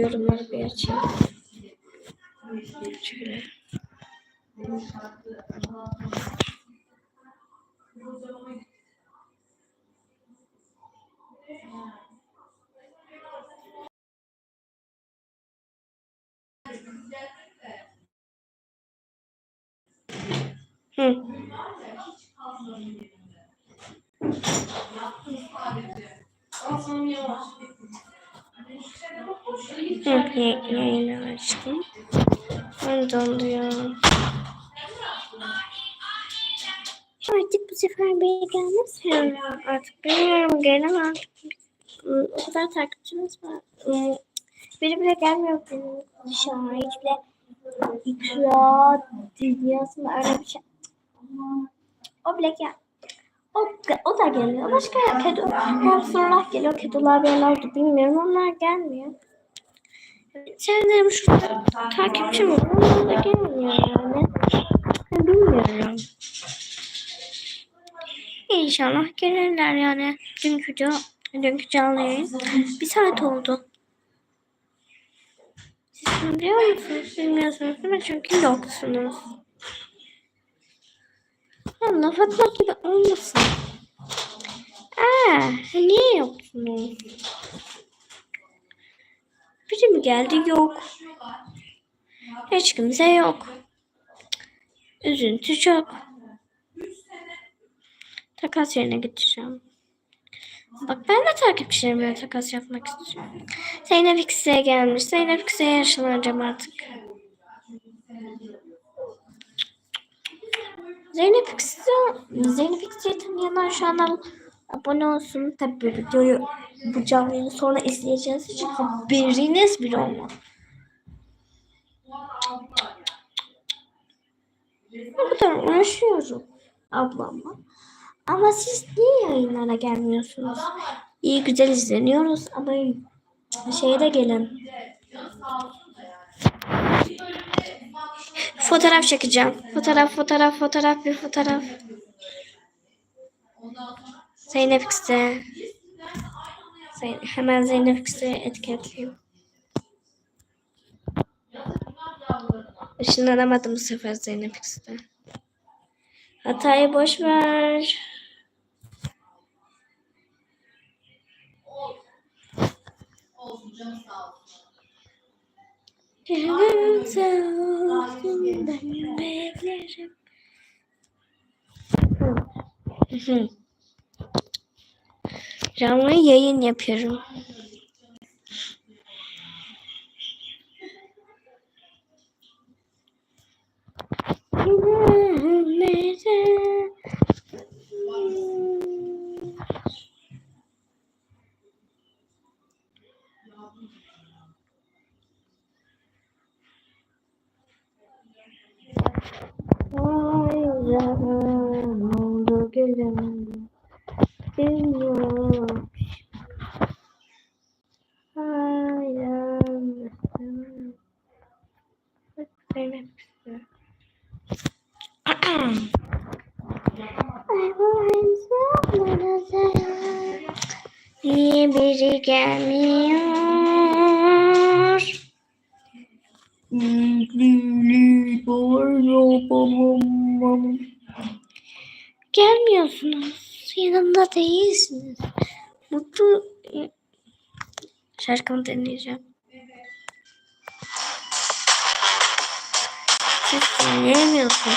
yorumları bir açayım. Şöyle. Hı, yayını açtım. Ben donduyor. Artık bu sefer beni gelmez herhalde. Artık bilmiyorum gelemem. Hmm, O kadar takipçimiz var. Hmm, Biri bile gelmiyor dışarı. Hiç bile ikra dünyasında öyle bir şey. O bile gel. O, o da gelmiyor. Başka kedi, hamsterlar geliyor. Kediler bir oldu bilmiyorum. Onlar gelmiyor. Sevdiğim şurada takipçim var. Onlar da gelmiyor yani. Bilmiyorum. İnşallah gelirler yani. Dünkü, ca- dünkü canlı yayın bir saat oldu. Siz bunu biliyor musunuz? Bilmiyorsunuz değil mi? Çünkü yoksunuz. Ya laf atmak gibi olmasın. Aa, niye yoksunuz? Biri mi geldi? Yok. Hiç kimse yok. Üzüntü çok. Takas yerine gideceğim. Bak ben de takipçilerimle takas yapmak istiyorum. Zeynep X'e gelmiş. Zeynep X'e yaşlanacağım artık. Zeynep X'e Zeynep X'e tanıyanlar şu an abone olsun. Tabii bu videoyu bu canlı yayını sonra izleyeceğiz için haberiniz bile olmaz. Ne kadar uğraşıyorum ablamla. Ama siz niye yayınlara gelmiyorsunuz? İyi güzel izleniyoruz ama şeye de gelin. Fotoğraf çekeceğim. Fotoğraf, fotoğraf, fotoğraf, bir fotoğraf. Zeynep X'e. Zeyn- hemen Zeynep X'e etiketleyeyim. Işınlanamadım bu sefer Zeynep X'te. Hatayı boş ver. Canım sağ. 让我爷爷念评书 Niye biri gelmiyor? Gelmiyorsunuz. Yanımda değilsiniz. Mutlu şarkımı dinleyeceğim. Siz dinleyemiyorsunuz.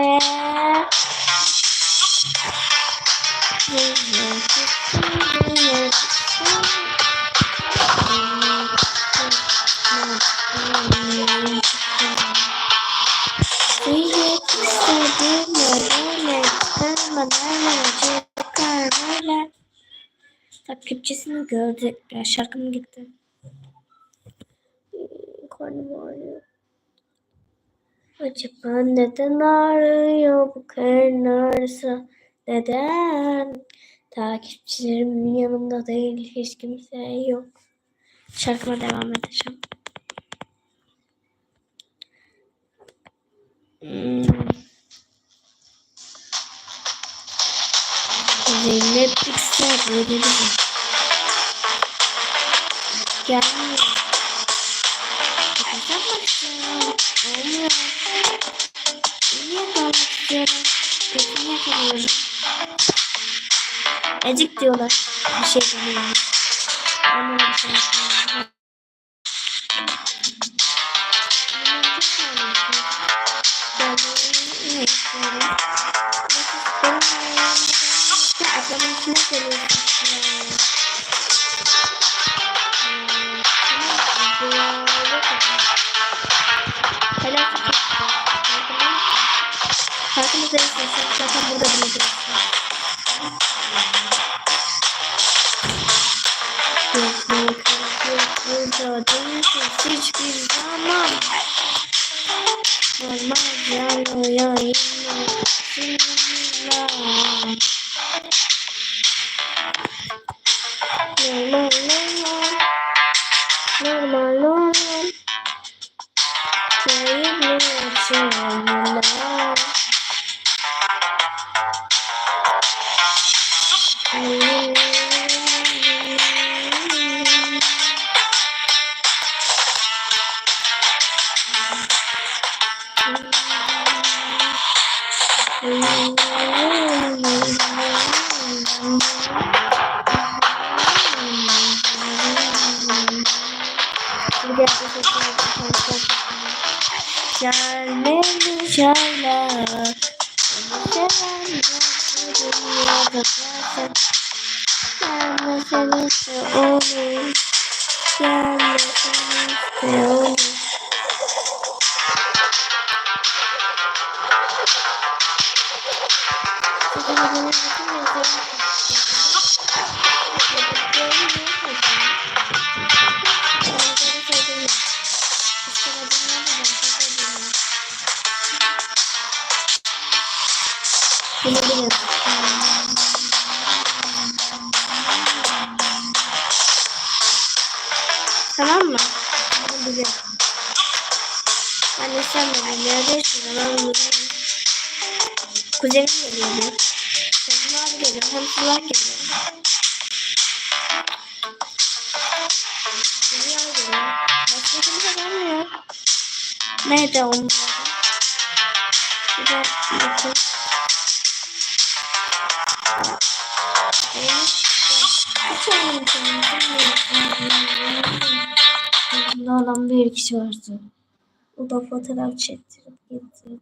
gördük. Biraz şarkım gitti. Hmm, karnım ağrıyor. Acaba neden ağrıyor bu karın ağrısı? Neden? Takipçilerimin yanımda değil. Hiç kimse yok. Şarkıma devam edeceğim. Hmm. Zeynep Pixel öyle Gelmiyor. Neden bakıyorum? Olmuyor. Niye böyle istiyorum? Gözümü yakalıyorum. Ecik diyorlar. Bir şey demiyorum. Ama bir şey demiyorum. Thank you. Sesleri sesleri zaten burada bulacağız. Gözleri burada hiçbir zaman. Olmaz yarı yarı sizinle. Olmaz yarı Gelmedi şeyler Onu seven Gelme seni de olur Gelme seni de olur bunu biliyorum. Tamam mı? Bunu biliyorum. Ben sen de biliyorum. Ben bunu. Kuzenim geliyor. Kuzenim abi geliyor. Hem sular geliyor. Dünya geliyor. Başka kimse gelmiyor. Nerede onlar? Bir de bakın. Burada olan bir kişi vardı. O da fotoğraf çektirip getirdi.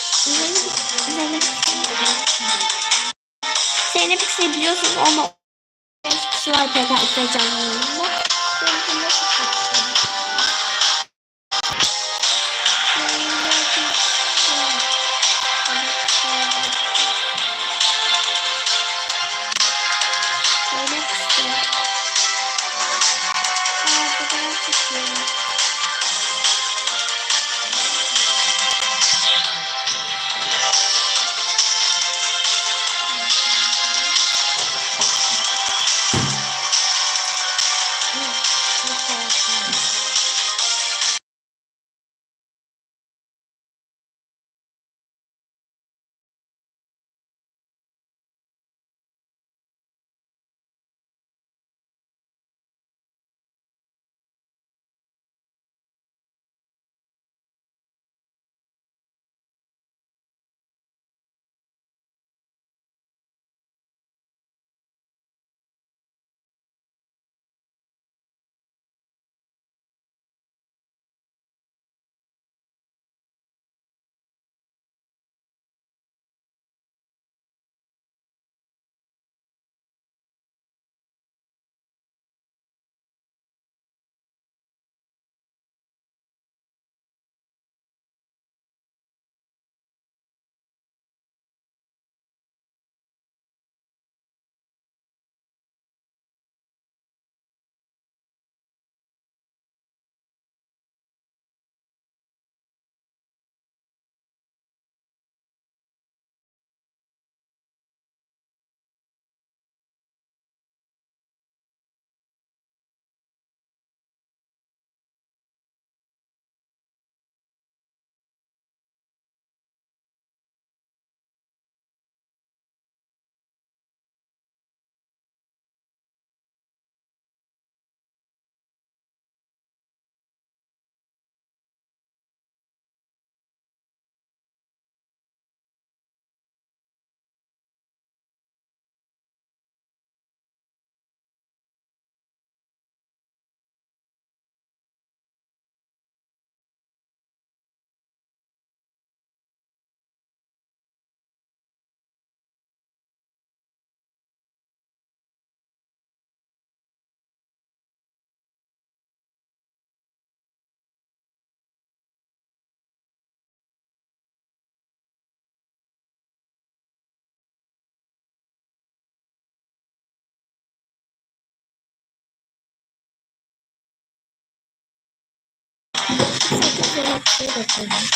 Zeynep. Zeynep ikisini biliyorsunuz ama 5 kişi var pekala canlı yayında. ลูก şarkım gitti. Karnım ağrıyor. Sekiz yıl hapsini bekledim.